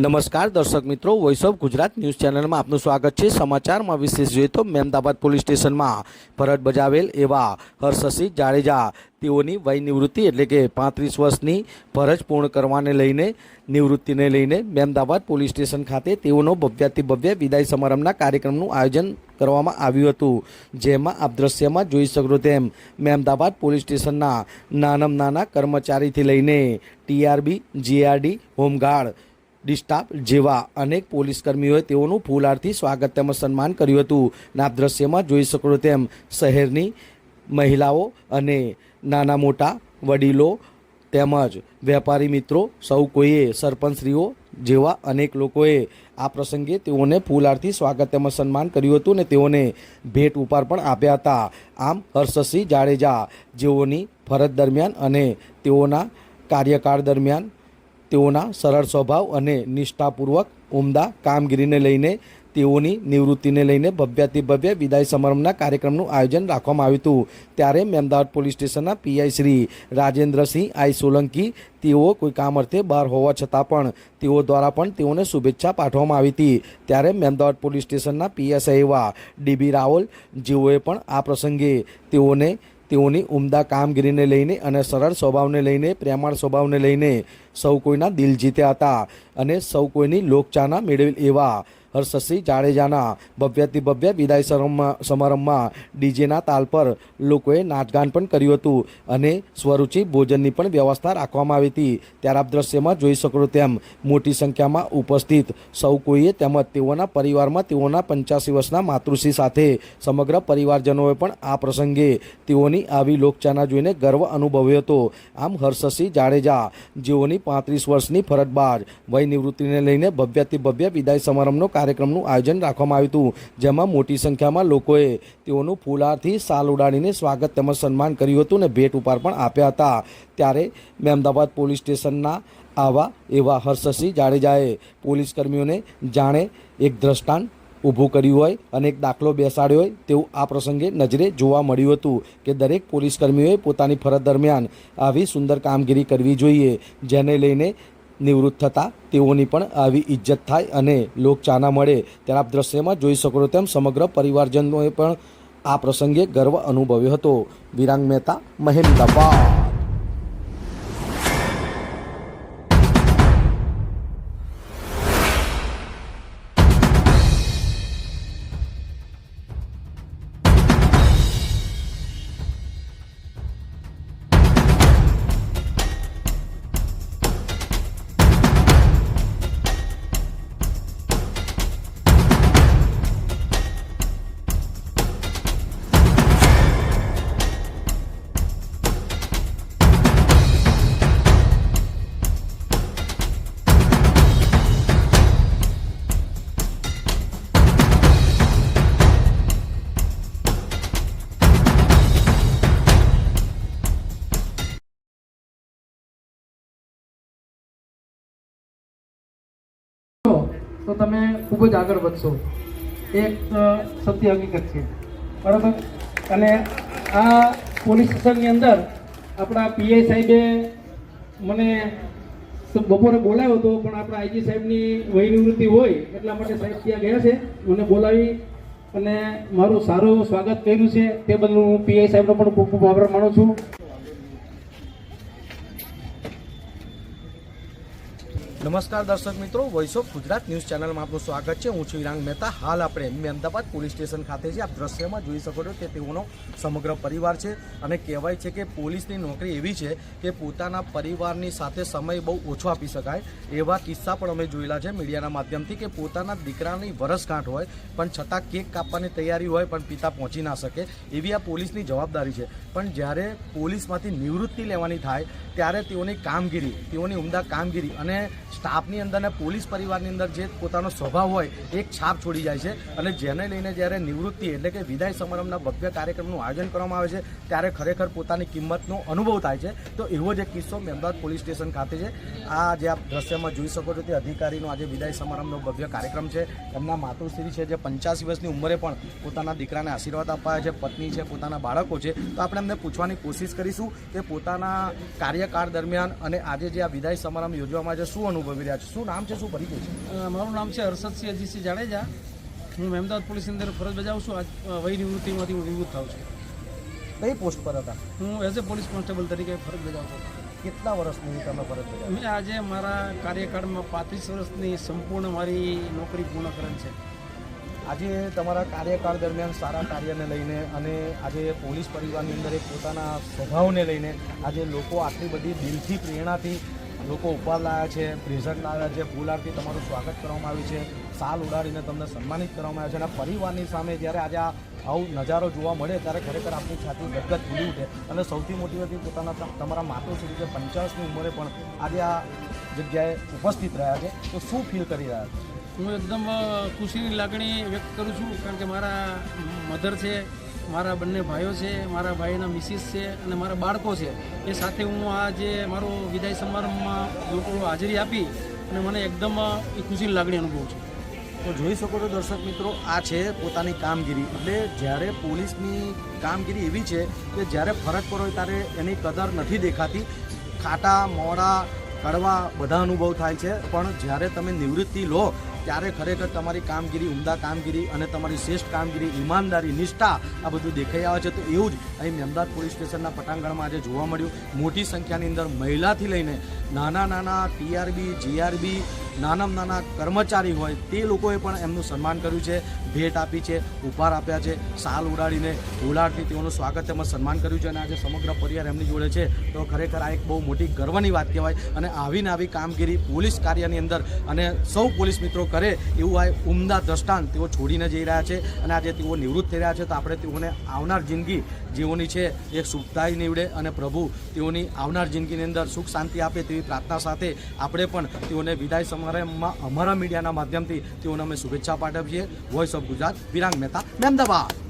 નમસ્કાર, દર્શક મિત્રો. વોઇસ ઓફ ગુજરાત ન્યૂઝ ચેનલમાં આપનું સ્વાગત છે. સમાચારમાં વિશેષ જોઈએ તો મહેમદાબાદ પોલીસ સ્ટેશનમાં ફરજ બજાવેલ એવા હર્ષસિંહ જાડેજા તેઓની વય નિવૃત્તિ એટલે કે પાંત્રીસ વર્ષની ફરજ પૂર્ણ કરવાને લઈને, નિવૃત્તિને લઈને મહેમદાબાદ પોલીસ સ્ટેશન ખાતે તેઓનો ભવ્યાતિ ભવ્ય વિદાય સમારંભના કાર્યક્રમનું આયોજન કરવામાં આવ્યું હતું. જેમાં આપ દ્રશ્યમાં જોઈ શકો તેમ મહેમદાબાદ પોલીસ સ્ટેશનના નાનામાં નાના કર્મચારીથી લઈને ટીઆરબી, જીઆરડી, હોમગાર્ડ ડિસ્ટાફ જેવા અનેક પોલીસ કર્મીઓએ તેઓનું ફૂલહારથી સ્વાગત તેમજ સન્માન કર્યું હતું. અને આપ દ્રશ્યમાં જોઈ શકો તેમ શહેરની મહિલાઓ અને નાના મોટા વડીલો તેમજ વેપારી મિત્રો, સૌ કોઈએ સરપંચશ્રીઓ જેવા અનેક લોકોએ આ પ્રસંગે તેઓને ફૂલહારથી સ્વાગત તેમજ સન્માન કર્યું હતું ને તેઓને ભેટ ઉપહાર પણ આપ્યા હતા. આમ હર્ષસિંહ જાડેજા જેઓની ફરજ દરમિયાન અને તેઓના કાર્યકાળ દરમિયાન તેઓના સરળ સ્વભાવ અને નિષ્ઠાપૂર્વક ઉમદા કામગીરીને લઈને તેઓની નિવૃત્તિને લઈને ભવ્યાતિ ભવ્ય વિદાય સમારંભના કાર્યક્રમનું આયોજન રાખવામાં આવ્યું હતું. ત્યારે અમદાવાદ પોલીસ સ્ટેશનના પીઆઈ શ્રી રાજેન્દ્રસિંહ આઈ સોલંકી તેઓ કોઈ કામ અર્થે બહાર હોવા છતાં પણ તેઓ દ્વારા પણ તેઓને શુભેચ્છા પાઠવવામાં આવી હતી. ત્યારે અમદાવાદ પોલીસ સ્ટેશનના પીએસઆઈ એવા ડીબી રાવલ જેઓએ પણ આ પ્રસંગે તેઓને તેઓની ઉમદા કામગીરીને લઈને અને સરળ સ્વભાવને લઈને, પ્રેમાળ સ્વભાવને લઈને સૌ કોઈના દિલ જીત્યા હતા અને સૌ કોઈની લોકચાના મેળવેલ એવા હર્ષસિંહ જાડેજાના ભવ્યથી ભવ્ય વિદાય સમારંભમાં ડીજેના તાલ પર લોકોએ નાચગાન પણ કર્યું હતું અને સ્વરૂચિ ભોજનની પણ વ્યવસ્થા રાખવામાં આવી હતી. ત્યારે આપ દ્રશ્યમાં જોઈ શકો તેમ મોટી સંખ્યામાં ઉપસ્થિત સૌ કોઈએ તેમજ તેઓના પરિવારમાં તેઓના પંચ્યાસી વર્ષના માતૃશ્રી સાથે સમગ્ર પરિવારજનોએ પણ આ પ્રસંગે તેઓની આવી લોકચાના જોઈને ગર્વ અનુભવ્યો હતો. આમ હર્ષસિંહ જાડેજા જેઓની પાંત્રીસ વર્ષની ફરજ બાદ વય નિવૃત્તિને લઈને ભવ્યથી ભવ્ય વિદાય સમારંભનો કાર્યક્રમનું આયોજન રાખવામાં આવ્યું હતું, જેમાં મોટી સંખ્યામાં લોકોએ તેઓનું ફૂલહારથી સાલ ઉડાડીને સ્વાગત તેમજ સન્માન કર્યું હતું અને ભેટ ઉપહાર પણ આપ્યા હતા. ત્યારે મહેમદાબાદ પોલીસ સ્ટેશનના આવા એવા હર્ષસિંહ જાડેજાએ પોલીસ કર્મીઓને જાણે એક દ્રષ્ટાંત ઊભું કર્યું હોય અને એક દાખલો બેસાડ્યો હોય તેવું આ પ્રસંગે નજરે જોવા મળ્યું હતું કે દરેક પોલીસ કર્મીઓએ પોતાની ફરજ દરમિયાન આવી સુંદર કામગીરી કરવી જોઈએ, જેને લઈને નિવૃત્ત થતાં તેઓની પણ આવી ઇજ્જત થાય અને લોકચાના મળે ત્યારે આપ દ્રશ્યમાં જોઈ શકો તેમ સમગ્ર પરિવારજનોએ પણ આ પ્રસંગે ગર્વ અનુભવ્યો હતો. વિરાંગ મહેતા મહેમદાબાદ તો તમે ખૂબ જ આગળ વધશો. એક સત્ય હકીકત છે. બરાબર? અને આ પોલીસ સ્ટેશનની અંદર આપણા પીઆઈ સાહેબે મને બપોરે બોલાવ્યો હતો, પણ આપણા આઈજી સાહેબની વયનિવૃત્તિ હોય એટલા માટે સાહેબ ત્યાં ગયા છે. મને બોલાવી અને મારું સારું સ્વાગત કર્યું છે. તે બદલ હું પીઆઈ સાહેબનો પણ ખૂબ ખૂબ આભાર માનું છું. નમસ્કાર દર્શક મિત્રો વોઇસ ઓફ ગુજરાત ન્યૂઝ ચેનલમાં આપનું સ્વાગત છે. હું છું વિરાંગ મહેતા. હાલ આપણે અમદાવાદ પોલીસ સ્ટેશન ખાતે છે આપ દ્રશ્યમાં જોઈ શકો છો કે તેઓનો સમગ્ર પરિવાર છે અને કહેવાય છે કે પોલીસની નોકરી એવી છે કે પોતાના પરિવારની સાથે સમય બહુ ઓછો આપી શકાય. એવા કિસ્સા પણ અમે જોયેલા છે મીડિયાના માધ્યમથી કે પોતાના દીકરાની વરસગાંઠ હોય, પણ છતાં કેક કાપવાની તૈયારી હોય, પણ પિતા પહોંચી ના શકે એવી આ પોલીસની જવાબદારી છે. પણ જ્યારે પોલીસમાંથી નિવૃત્તિ લેવાની થાય, ત્યારે તેઓની કામગીરી, તેઓની ઉમદા કામગીરી અને સ્ટાફની અંદર અને પોલીસ પરિવારની અંદર જે પોતાનો સ્વભાવ હોય, એક છાપ છોડી જાય છે. અને જેને લઈને જ્યારે નિવૃત્તિ એટલે કે વિદાય સમારંભના ભવ્ય કાર્યક્રમનું આયોજન કરવામાં આવે છે, ત્યારે ખરેખર પોતાની કિંમતનો અનુભવ થાય છે. તો એવો જ એક કિસ્સો અમદાવાદ પોલીસ સ્ટેશન ખાતે છે. આ જે આપ દ્રશ્યમાં જોઈ શકો છો તે અધિકારીનો આજે વિદાય સમારંભનો ભવ્ય કાર્યક્રમ છે. એમના માતૃશ્રી છે જે પંચ્યાસી વર્ષની ઉંમરે પણ પોતાના દીકરાને આશીર્વાદ અપાયા છે, પત્ની છે, પોતાના બાળકો છે. તો આપણે એમને પૂછવાની કોશિશ કરીશું કે પોતાના કાર્યકાળ દરમિયાન અને આજે જે આ વિદાય સમારંભ યોજવામાં છે, શું અનુભવ રહ્યા છે? શું નામ છે? શું પરિચય છે? મારું નામ છે હર્ષદસિંહ અજીતસિંહ જાડેજા. હું મહેમદાવાદ પોલીસની અંદર ફરજ બજાવું છું. આજ વયનિવૃત્તિમાંથી વય નિવૃત્તિમાંથી હું નિવૃત્ત થાઉં છું. કઈ પોસ્ટ પર હતા? હું એઝ એ પોલીસ કોન્સ્ટેબલ તરીકે ફરજ બજાવું છું. કેટલા વર્ષની તમે ફરજ બજાવ? મેં આજે મારા કાર્યકાળમાં પાંત્રીસ વર્ષની સંપૂર્ણ મારી નોકરી પૂર્ણ કરેલ છે. આજે તમારા કાર્યકાળ દરમિયાન સારા કાર્યને લઈને અને આજે પોલીસ પરિવારની અંદર એક પોતાના સ્વભાવને લઈને આજે લોકો આટલી બધી દિલથી પ્રેરણાથી લોકો ઉપહાર લાવ્યા છે પ્રેઝન્ટ લાવ્યા છે ફૂલહારથી તમારું સ્વાગત કરવામાં આવ્યું છે, સાલ ઉડાડીને તમને સન્માનિત કરવામાં આવ્યા છે અને પરિવારની સામે જ્યારે આજે આ આવું નજારો જોવા મળે ત્યારે ખરેખર આપની છાતી ગદગદ ખુલી ઉઠે. અને સૌથી મોટી વાત પોતાના તમારા માતૃશ્રી જે પંચાસની ઉંમરે પણ આજે આ જગ્યાએ ઉપસ્થિત રહ્યા છે, તો શું ફીલ કરી રહ્યા છે? હું એકદમ ખુશીની લાગણી વ્યક્ત કરું છું, કારણ કે મારા મધર છે મારા બંને ભાઈઓ છે, મારા ભાઈના મિસિસ છે અને મારા બાળકો છે. એ સાથે હું આ જે મારો વિદાય સમારંભમાં લોકો હાજરી આપી અને મને એકદમ એ ખુશીની લાગણી અનુભવું છું. તો જોઈ શકો છો દર્શક મિત્રો, આ છે પોતાની કામગીરી. એટલે જ્યારે પોલીસની કામગીરી એવી છે કે જ્યારે ફરજ પર હોય ત્યારે એની કદર નથી દેખાતી. ખાટા, મોડા, કડવા બધા અનુભવ થાય છે. પણ જ્યારે તમે નિવૃત્તિ લો ત્યારે ખરેખર તમારી કામગીરી, ઉમદા કામગીરી અને તમારી શ્રેષ્ઠ કામગીરી, ઈમાનદારી, નિષ્ઠા આ બધું દેખાઈ આવે છે. તો એવું જ અહીં અમદાવાદ પોલીસ સ્ટેશનના પટાંગણમાં આજે જોવા મળ્યું. મોટી સંખ્યાની અંદર મહિલાથી લઈને નાના નાના ટીઆરબી, જીઆરબી નાનામાં નાના કર્મચારી હોય, તે લોકોએ પણ એમનું સન્માન કર્યું છે, ભેટ આપી છે, ઉપહાર આપ્યા છે, સાલ ઉડાડીને ઉલાડથી તેઓનું સ્વાગત તેમજ સન્માન કર્યું છે અને આજે સમગ્ર પરિવાર એમની જોડે છે. તો ખરેખર આ એક બહુ મોટી ગર્વની વાત કહેવાય અને આવીને આવી કામગીરી પોલીસ કાર્યની અંદર અને સૌ પોલીસ મિત્રો કરે એવું આ ઉમદા દ્રષ્ટાંત તેઓ છોડીને જઈ રહ્યા છે અને આજે તેઓ નિવૃત્ત થઈ રહ્યા છે. તો આપણે તેઓને આવનાર જિંદગી જેઓની છે એ સુખદાયી નીવડે અને પ્રભુ તેઓની આવનાર જિંદગીની અંદર સુખ શાંતિ આપે તેવી પ્રાર્થના સાથે આપણે પણ તેઓને વિદાય સમારંભમાં અમારા મીડિયાના માધ્યમથી તેઓને અમે શુભેચ્છા પાઠવીએ. Voice of Gujarat Virang Mehta Mehmedabad